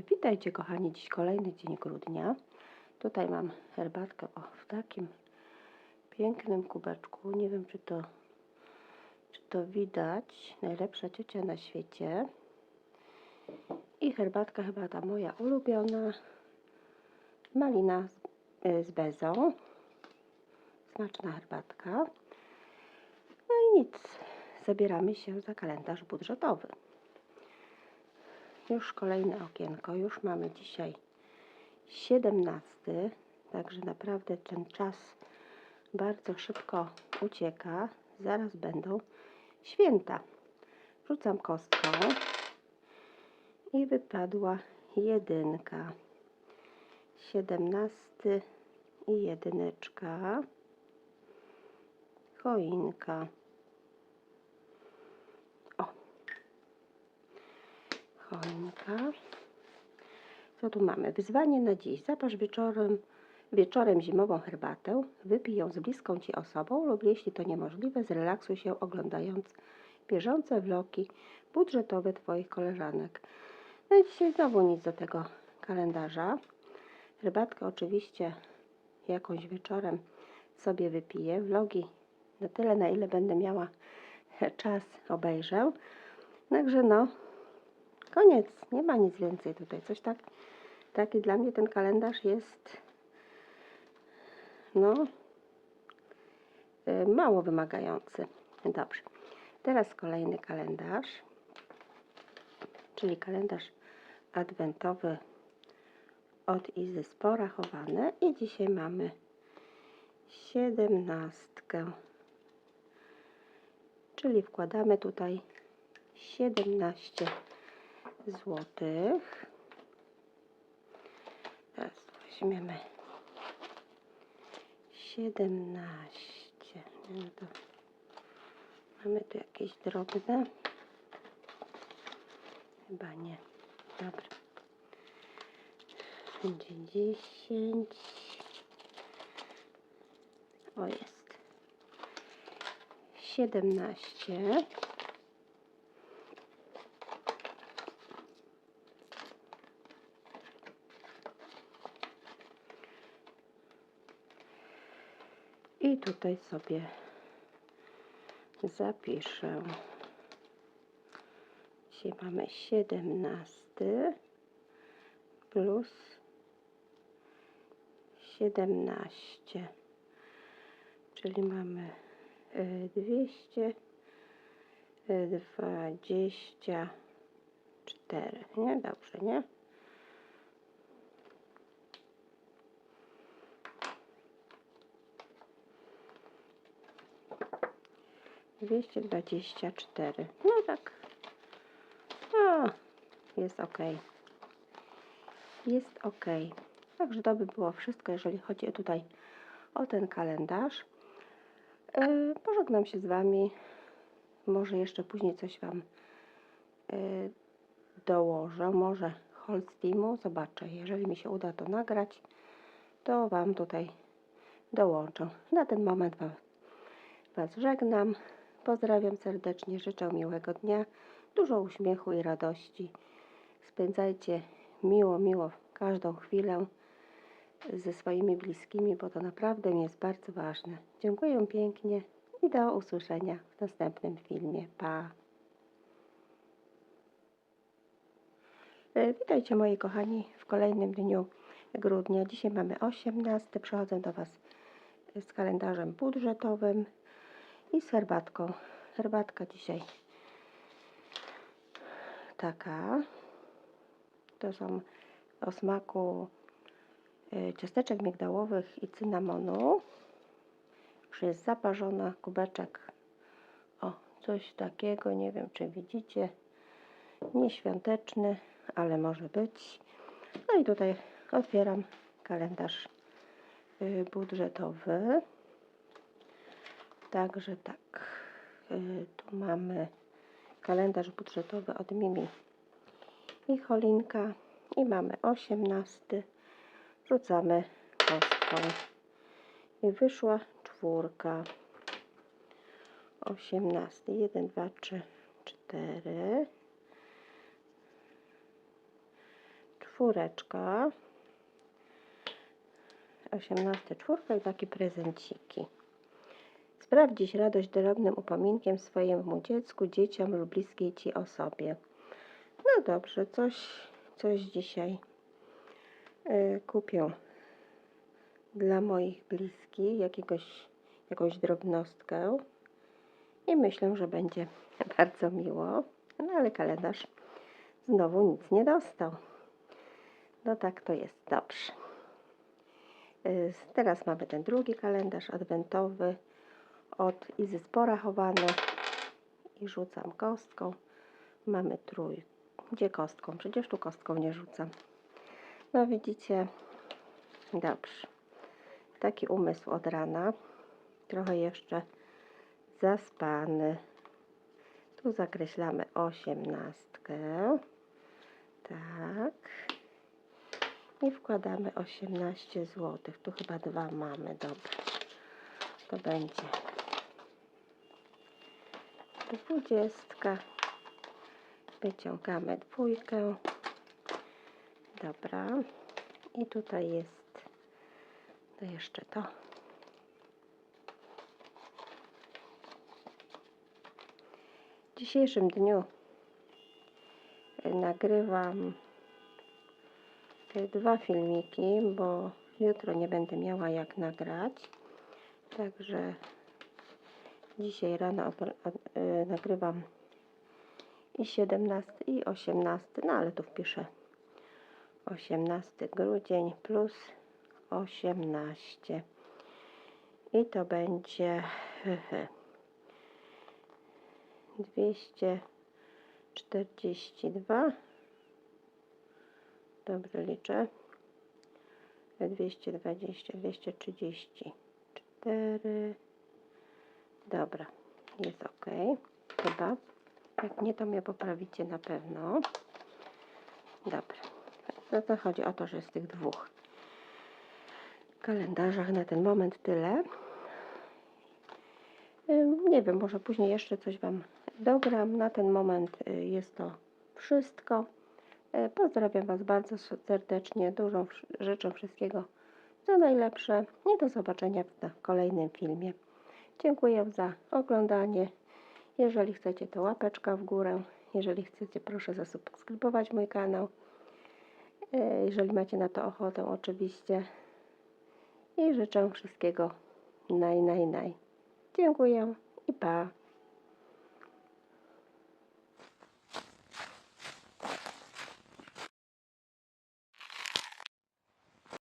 Witajcie kochani, dziś kolejny dzień grudnia. Tutaj mam herbatkę o, w takim pięknym kubeczku. Nie wiem czy to, czy to widać. Najlepsza ciocia na świecie. I herbatka chyba ta moja ulubiona. Malina z, y, z bezą. Smaczna herbatka. No i nic. Zabieramy się za kalendarz budżetowy. Już kolejne okienko, już mamy dzisiaj 17, także naprawdę ten czas bardzo szybko ucieka. Zaraz będą święta. Rzucam kostką i wypadła jedynka. 17 i jedyneczka. Choinka. Choinka. Co tu mamy? Wyzwanie na dziś. Zapasz wieczorem, wieczorem zimową herbatę. Wypij ją z bliską Ci osobą lub jeśli to niemożliwe, zrelaksuj się oglądając bieżące vlogi budżetowe Twoich koleżanek. No i dzisiaj znowu nic do tego kalendarza. Herbatkę oczywiście jakąś wieczorem sobie wypiję. Vlogi na tyle, na ile będę miała czas, obejrzę. Także no, koniec. Nie ma nic więcej tutaj. Coś tak, taki dla mnie ten kalendarz jest no y, mało wymagający. Dobrze. Teraz kolejny kalendarz, czyli kalendarz adwentowy od Izy Sporachowane i dzisiaj mamy siedemnastkę. Czyli wkładamy tutaj 17 złotych. Teraz weźmiemy 17. No to mamy tu jakieś drobne. Chyba nie. Dobra. Będzie 10. O jest. 17. tutaj sobie zapiszę. Dzisiaj mamy 17 plus 17, czyli mamy y, 224, nie? Dobrze, nie? Dwieście dwadzieścia cztery. No tak. O, jest ok. Jest ok. Także to by było wszystko, jeżeli chodzi tutaj o ten kalendarz. Yy, pożegnam się z Wami. Może jeszcze później coś Wam yy, dołożę. Może Holsteamu. Zobaczę. Jeżeli mi się uda to nagrać, to Wam tutaj dołączę. Na ten moment Wam Was żegnam. Pozdrawiam serdecznie, życzę miłego dnia, dużo uśmiechu i radości. Spędzajcie miło, miło każdą chwilę ze swoimi bliskimi, bo to naprawdę jest bardzo ważne. Dziękuję pięknie i do usłyszenia w następnym filmie. Pa! E, Witajcie moi kochani w kolejnym dniu grudnia. Dzisiaj mamy 18. Przychodzę do Was z kalendarzem budżetowym i z herbatką. Herbatka dzisiaj taka. To są o smaku y, ciasteczek migdałowych i cynamonu. Już jest zaparzona, kubeczek. O, coś takiego, nie wiem czy widzicie. Nieświąteczny, ale może być. No i tutaj otwieram kalendarz y, budżetowy. Także tak, y, tu mamy kalendarz budżetowy od Mimi i Cholinka i mamy 18. Rzucamy kostką i wyszła czwórka. 18. 1, 2, 3, 4. czwóreczka. 18 czwórka i takie prezenciki. Spraw dziś radość drobnym upominkiem swojemu dziecku, dzieciom lub bliskiej Ci osobie. No dobrze, coś, coś dzisiaj y, kupię dla moich bliskich, jakiegoś, jakąś drobnostkę i myślę, że będzie bardzo miło. No ale kalendarz znowu nic nie dostał. No tak to jest, dobrze. Y, Teraz mamy ten drugi kalendarz adwentowy od Izy Sporachowane i rzucam kostką. Mamy trój. Gdzie kostką? Przecież tu kostką nie rzucam. No widzicie, dobrze. Taki umysł od rana. Trochę jeszcze zaspany. Tu zakreślamy osiemnastkę. Tak. I wkładamy 18 zł. Tu chyba dwa mamy, dobra. To będzie dwudziestka. Wyciągamy dwójkę. Dobra. I tutaj jest to jeszcze to. W dzisiejszym dniu e, nagrywam dwa filmiki, bo jutro nie będę miała jak nagrać. Także dzisiaj rano e, nagrywam i 17 i 18, no ale tu wpiszę. 18 grudzień plus 18 i to będzie 242 dobrze liczę. 220 234 dobra jest ok chyba jak nie to mnie poprawicie na pewno dobra no to chodzi o to, że z tych dwóch kalendarzach na ten moment tyle. Nie wiem, może później jeszcze coś Wam dogram. Na ten moment y, jest to wszystko. Y, Pozdrawiam Was bardzo serdecznie. Wsz- życzę wszystkiego co najlepsze i do zobaczenia w kolejnym filmie. Dziękuję za oglądanie. Jeżeli chcecie, to łapeczka w górę. Jeżeli chcecie, proszę zasubskrybować mój kanał. Y, Jeżeli macie na to ochotę, oczywiście. I życzę wszystkiego naj, naj, naj. Dziękuję i pa.